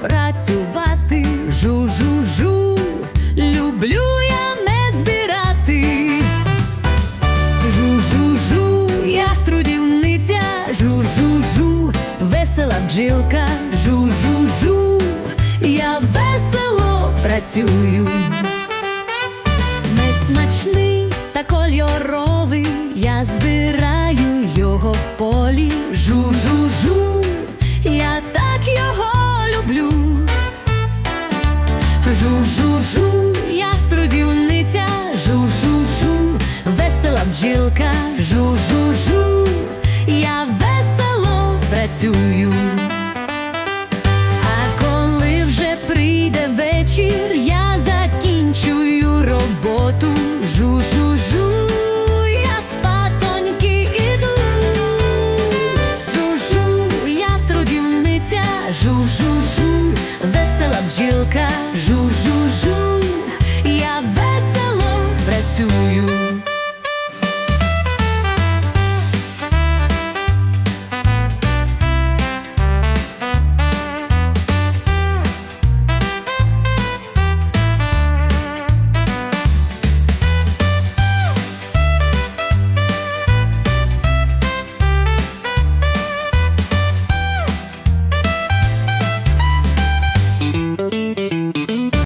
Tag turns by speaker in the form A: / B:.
A: працювати. Жу-жу-жу, люблю я мед збирати. Жу-жу-жу, я трудівниця, жу-жу-жу, весела бджілка, жу-жу-жу, я весело працюю. Мед смачний та кольоровий, я збираю його в полі. Жу-жу-жу, Жу-жу-жу, я трудівниця, жу-жу-жу, весела бджілка, жу-жу-жу, я весело працюю. А коли вже прийде вечір, я закінчую роботу. Жу-жу-жу, я спатоньки іду. Жу-жу, я трудівниця, жу-жу-жу, весела бджілка, жу-жу-жу, я весело працюю.